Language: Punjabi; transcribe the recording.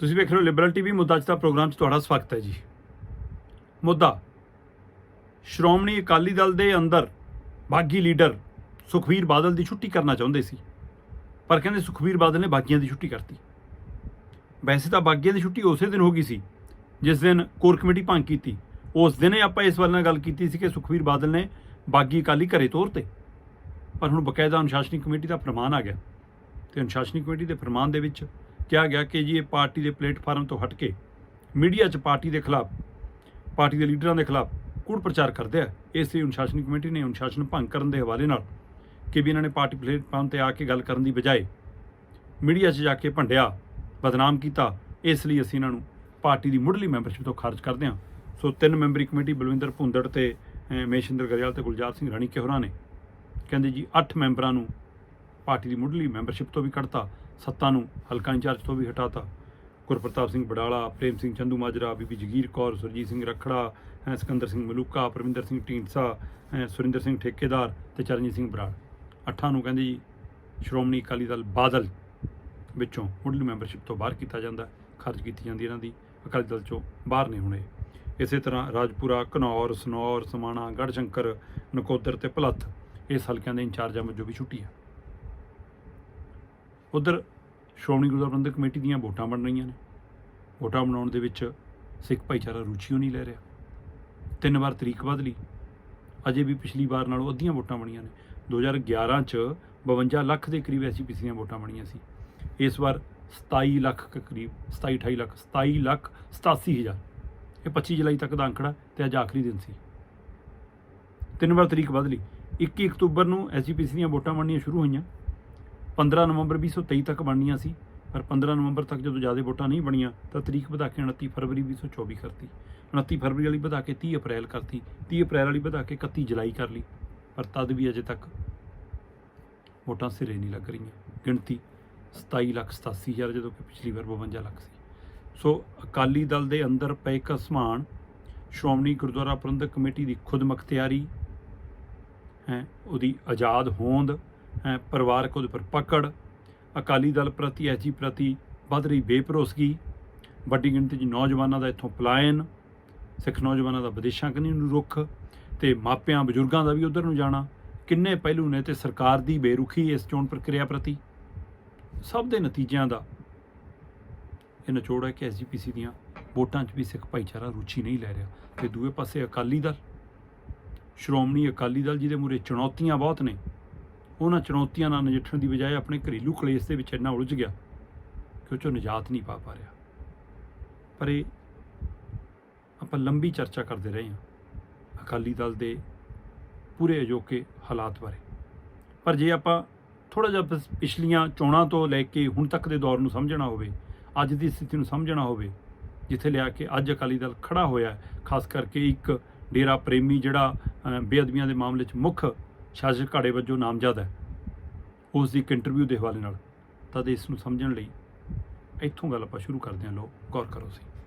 ਤੁਸੀਂ ਵੇਖ ਰਹੇ ਹੋ ਲਿਬਰਲ ਟੀਵੀ ਮੁੱਦਾ ਅੱਜ ਦਾ ਪ੍ਰੋਗਰਾਮ 'ਚ ਤੁਹਾਡਾ ਸਵਾਗਤ ਹੈ ਜੀ। ਮੁੱਦਾ, ਸ਼੍ਰੋਮਣੀ ਅਕਾਲੀ ਦਲ ਦੇ ਅੰਦਰ ਬਾਗੀ ਲੀਡਰ ਸੁਖਵੀਰ ਬਾਦਲ ਦੀ ਛੁੱਟੀ ਕਰਨਾ ਚਾਹੁੰਦੇ ਸੀ, ਪਰ ਕਹਿੰਦੇ ਸੁਖਵੀਰ ਬਾਦਲ ਨੇ ਬਾਗੀਆਂ ਦੀ ਛੁੱਟੀ ਕਰਤੀ। ਵੈਸੇ ਤਾਂ ਬਾਗੀਆਂ ਦੀ ਛੁੱਟੀ ਉਸੇ ਦਿਨ ਹੋ ਗਈ ਸੀ, ਜਿਸ ਦਿਨ ਕੋਰ ਕਮੇਟੀ ਭੰਗ ਕੀਤੀ। ਉਸ ਦਿਨ ਹੀ ਆਪਾਂ ਇਸ ਵੱਲ ਨਾਲ ਗੱਲ ਕੀਤੀ ਸੀ ਕਿ ਸੁਖਵੀਰ ਬਾਦਲ ਨੇ ਬਾਗੀ ਅਕਾਲੀ ਘਰੇ ਤੋਰਤੇ ਪਰ ਹੁਣ ਬਕਾਇਦਾ ਅਨੁਸ਼ਾਸਨੀ ਕਮੇਟੀ ਦਾ ਫਰਮਾਨ ਆ ਗਿਆ। ਤੇ ਅਨੁਸ਼ਾਸਨੀ ਕਮੇਟੀ ਦੇ ਫਰਮਾਨ ਦੇ ਵਿੱਚ ਕਿਹਾ ਗਿਆ ਕਿ ਜੀ ਇਹ ਪਾਰਟੀ ਦੇ ਪਲੇਟਫਾਰਮ ਤੋਂ ਹਟ ਕੇ ਮੀਡੀਆ 'ਚ ਪਾਰਟੀ ਦੇ ਖਿਲਾਫ ਪਾਰਟੀ ਦੇ ਲੀਡਰਾਂ ਦੇ ਖਿਲਾਫ ਕੂੜ ਪ੍ਰਚਾਰ ਕਰਦੇ ਆ। ਇਸ ਲਈ ਅਨੁਸ਼ਾਸਨੀ ਕਮੇਟੀ ਨੇ ਅਨੁਸ਼ਾਸਨ ਭੰਗ ਕਰਨ ਦੇ ਹਵਾਲੇ ਨਾਲ ਕਿ ਵੀ ਇਹਨਾਂ ਨੇ ਪਾਰਟੀ ਪਲੇਟਫਾਰਮ ਤੇ ਆ ਕੇ ਗੱਲ ਕਰਨ ਦੀ ਬਜਾਏ ਮੀਡੀਆ 'ਚ ਜਾ ਕੇ ਭੰਡਿਆ ਬਦਨਾਮ ਕੀਤਾ। ਇਸ ਲਈ ਅਸੀਂ ਇਹਨਾਂ ਨੂੰ ਪਾਰਟੀ ਦੀ ਮੁੱਢਲੀ ਮੈਂਬਰਸ਼ਿਪ ਤੋਂ ਖਾਰਜ ਕਰਦੇ ਹਾਂ। ਸੋ ਤਿੰਨ ਮੈਂਬਰੀ ਕਮੇਟੀ ਬਲਵਿੰਦਰ ਭੁੰਦੜ ਤੇ ਅਹ, ਮੇਸ਼ਿੰਦਰ ਗਰੇਵਾਲ ਤੇ ਗੁਲਜ਼ਾਰ ਸਿੰਘ ਰਾਣੀ ਕਿਹੋਰਾ ਨੇ। ਕਹਿੰਦੇ ਜੀ 8 ਮੈਂਬਰਾਂ ਨੂੰ ਪਾਰਟੀ ਦੀ ਮੁੱਢਲੀ ਮੈਂਬਰਸ਼ਿਪ ਤੋਂ ਵੀ ਕੱਢਤਾ। ਸੱਤਾ ਨੂੰ ਹਲਕਾ ਇੰਚਾਰਜ ਤੋਂ ਵੀ ਹਟਾਤਾ। ਗੁਰਪ੍ਰਤਾਪ ਸਿੰਘ ਬਡਾਲਾ ਪ੍ਰੇਮ ਸਿੰਘ ਚੰਦੂ ਮਾਜਰਾ ਬੀਬੀ ਜਗੀਰ ਕੌਰ ਸੁਰਜੀਤ ਸਿੰਘ ਰਖੜਾ ਅਹ, ਸਿਕੰਦਰ ਸਿੰਘ ਮਲੂਕਾ ਪਰਮਿੰਦਰ ਸਿੰਘ ਢੀਂਡਸਾ ਅਹ, ਸੁਰਿੰਦਰ ਸਿੰਘ ਠੇਕੇਦਾਰ ਤੇ ਚਰਨਜੀਤ ਸਿੰਘ ਬਰਾੜ। ਅੱਠਾਂ ਨੂੰ ਕਹਿੰਦੇ ਜੀ ਸ਼੍ਰੋਮਣੀ ਅਕਾਲੀ ਦਲ ਬਾਦਲ ਵਿੱਚੋਂ ਮੁੱਢਲੀ ਮੈਂਬਰਸ਼ਿਪ ਤੋਂ ਬਾਹਰ ਕੀਤਾ ਜਾਂਦਾ ਖਰਚ ਕੀਤੀ ਜਾਂਦੀ ਇਹਨਾਂ ਦੀ ਅਕਾਲੀ ਦਲ ਚੋਂ ਬਾਹਰ ਨਹੀਂ ਹੋਣੇ। ਇਸੇ ਤਰ੍ਹਾਂ ਰਾਜਪੁਰਾ ਘਨੌਰ ਸਨੌਰ ਸਮਾਣਾ ਗੜਸ਼ੰਕਰ ਨਕੋਦਰ ਤੇ ਭਲੱਥ ਇਸ ਹਲਕਿਆਂ ਦੇ ਇੰਚਾਰਜਾਂ ਵਜੋਂ ਵੀ ਛੁੱਟੀ ਹੈ ਉਧਰ ਸ਼੍ਰੋਮਣੀ ਗੁਰਦੁਆਰਾ ਪ੍ਰਬੰਧਕ ਕਮੇਟੀ ਦੀਆਂ ਵੋਟਾਂ ਬਣ ਰਹੀਆਂ ਨੇ। ਵੋਟਾਂ ਬਣਾਉਣ ਦੇ ਵਿੱਚ ਸਿੱਖ ਭਾਈਚਾਰਾ ਰੁਚੀ ਨਹੀਂ ਲੈ ਰਿਹਾ। ਤਿੰਨ ਵਾਰ ਤਰੀਕ ਬਦਲੀ ਅਜੇ ਵੀ ਪਿਛਲੀ ਵਾਰ ਨਾਲੋਂ ਅੱਧੀਆਂ ਵੋਟਾਂ ਬਣੀਆਂ ਨੇ। 2011 ਚ 52 ਲੱਖ ਦੇ ਕਰੀਬ ਐਸਜੀਪੀਸੀ ਦੀਆਂ ਵੋਟਾਂ ਬਣੀਆਂ ਸੀ। ਇਸ ਵਾਰ 27 ਲੱਖ ਕਰੀਬ 27 28 ਲੱਖ 27 ਲੱਖ 87 ਹਜ਼ਾਰ। ਇਹ 25 ਜੁਲਾਈ ਤੱਕ ਦਾ ਅੰਕੜਾ ਤੇ ਅੱਜ ਆਖਰੀ ਦਿਨ ਸੀ। ਤਿੰਨ ਵਾਰ ਤਰੀਕ ਬਦਲੀ 21 ਅਕਤੂਬਰ ਨੂੰ ਐਸਜੀਪੀਸੀ ਦੀਆਂ ਵੋਟਾਂ ਬਣਨੀਆਂ ਸ਼ੁਰੂ ਹੋਈਆਂ। 15 ਨਵੰਬਰ 2023 ਤੱਕ ਬਣਨੀਆਂ ਸੀ, ਪਰ 15 ਨਵੰਬਰ ਤੱਕ ਜਦੋਂ ਜ਼ਿਆਦਾ ਵੋਟਾਂ ਨਹੀਂ ਬਣੀਆਂ, ਤਾਂ ਤਰੀਕ ਵਧਾ ਕੇ 29 ਫਰਵਰੀ 2024 ਕਰਤੀ 29 ਫਰਵਰੀ ਵਾਲੀ ਵਧਾ ਕੇ 30 ਅਪ੍ਰੈਲ ਕਰਤੀ 30 ਅਪ੍ਰੈਲ ਵਾਲੀ ਵਧਾ ਕੇ 31 ਜੁਲਾਈ ਕਰ ਲਈ, ਪਰ ਤਦ ਵੀ ਅਜੇ ਤੱਕ ਵੋਟਾਂ ਸਿਰੇ ਨਹੀਂ ਲੱਗ ਰਹੀਆਂ। ਗਿਣਤੀ 27 ਲੱਖ 87 ਹਜ਼ਾਰ ਜਦੋਂ ਕਿ ਪਿਛਲੀ ਵਾਰ 52 ਲੱਖ ਸੀ। ਸੋ ਅਕਾਲੀ ਦਲ ਦੇ ਅੰਦਰ ਪਏ ਘਸਮਾਨ ਸ਼੍ਰੋਮਣੀ ਗੁਰਦੁਆਰਾ ਪ੍ਰਬੰਧਕ ਕਮੇਟੀ ਦੀ ਖੁਦਮਖਤਿਆਰੀ, ਹੈ, ਉਹਦੀ ਆਜ਼ਾਦ ਹੋਂਦ ਪਰਿਵਾਰਕ ਉਹਦੇ ਪਰ ਪਕੜ, ਅਕਾਲੀ ਦਲ ਪ੍ਰਤੀ ਐਜੀ ਪ੍ਰਤੀ ਵੱਧ ਰਹੀ ਬੇਭਰੋਸਗੀ। ਵੱਡੀ ਗਿਣਤੀ 'ਚ ਨੌਜਵਾਨਾਂ ਦਾ ਇੱਥੋਂ ਪਲਾਇਨ, ਸਿੱਖ ਨੌਜਵਾਨਾਂ ਦਾ ਵਿਦੇਸ਼ਾਂ ਕਨੀ ਨੂੰ ਰੁੱਖ ਤੇ ਮਾਪਿਆਂ, ਬਜ਼ੁਰਗਾਂ ਦਾ ਵੀ ਉਧਰ ਨੂੰ ਜਾਣਾ। ਕਿੰਨੇ ਪਹਿਲੂ ਨੇ ਤੇ ਸਰਕਾਰ ਦੀ ਬੇਰੁਖੀ ਇਸ ਚੋਣ ਪ੍ਰਕਿਰਿਆ ਪ੍ਰਤੀ? ਸਭ ਦੇ ਨਤੀਜਿਆਂ ਦਾ। ਇਹ ਨਿਚੋੜ ਹੈ ਕਿ ਐਸਜੀਪੀਸੀ ਦੀਆਂ ਵੋਟਾਂ 'ਚ ਵੀ ਸਿੱਖ ਭਾਈਚਾਰਾ ਰੁਚੀ ਨਹੀਂ ਲੈ ਰਿਹਾ। ਤੇ ਦੂਏ ਪਾਸੇ ਅਕਾਲੀ ਦਲ। ਸ਼੍ਰੋਮਣੀ ਅਕਾਲੀ ਦਲ ਜਿਹਦੇ ਮੂਰੇ ਚੁਣੌਤੀਆਂ ਬਹੁਤ ਨੇ। ਉਹਨਾਂ ਚੁਣੌਤੀਆਂ ਨਾਲ ਨਜਿੱਠਣ ਦੀ ਬਜਾਏ ਆਪਣੇ ਘਰੇਲੂ ਕਲੇਸ਼ ਦੇ ਵਿੱਚ ਇੰਨਾ ਉਲਝ ਗਿਆ ਕਿ ਉਹ ਚੋਂ ਨਿਜਾਤ ਨਹੀਂ ਪਾ ਪਾ ਰਿਹਾ। ਪਰ ਇਹ ਆਪਾਂ ਲੰਬੀ ਚਰਚਾ ਕਰਦੇ ਰਹੇ ਹਾਂ। ਅਕਾਲੀ ਦਲ ਦੇ ਪੂਰੇ ਅਜੋਕੇ ਹਾਲਾਤ ਬਾਰੇ। ਪਰ ਜੇ ਆਪਾਂ ਥੋੜਾ ਜਿਹਾ ਪਿਛਲੀਆਂ ਚੋਣਾਂ ਤੋਂ ਲੈ ਕੇ ਹੁਣ ਤੱਕ ਦੇ ਦੌਰ ਨੂੰ ਸਮਝਣਾ ਹੋਵੇ, ਅੱਜ ਦੀ ਸਥਿਤੀ ਨੂੰ ਸਮਝਣਾ ਹੋਵੇ, ਜਿੱਥੇ ਲਿਆ ਕੇ ਅੱਜ ਅਕਾਲੀ ਦਲ ਖੜਾ ਹੋਇਆ ਖਾਸ ਕਰਕੇ ਇੱਕ ਡੇਰਾ ਪ੍ਰੇਮੀ ਜਿਹੜਾ ਬੇਅਦਬੀਆਂ ਦੇ ਮਾਮਲੇ 'ਚ ਮੁੱਖ ਸ਼ਾਸਕ ਘਾੜੇ ਵਜੋਂ ਨਾਮਜ਼ਦ ਹੈ। ਉਸ ਦੀ ਇੱਕ ਇੰਟਰਵਿਊ ਦੇ ਹਵਾਲੇ ਨਾਲ। ਤਦ ਇਸ ਨੂੰ ਸਮਝਣ ਲਈ ਇੱਥੋਂ ਗੱਲ ਆਪਾਂ ਸ਼ੁਰੂ ਕਰਦੇ ਹਾਂ। ਲੋ ਗੌਰ ਕਰੋ ਸੀ।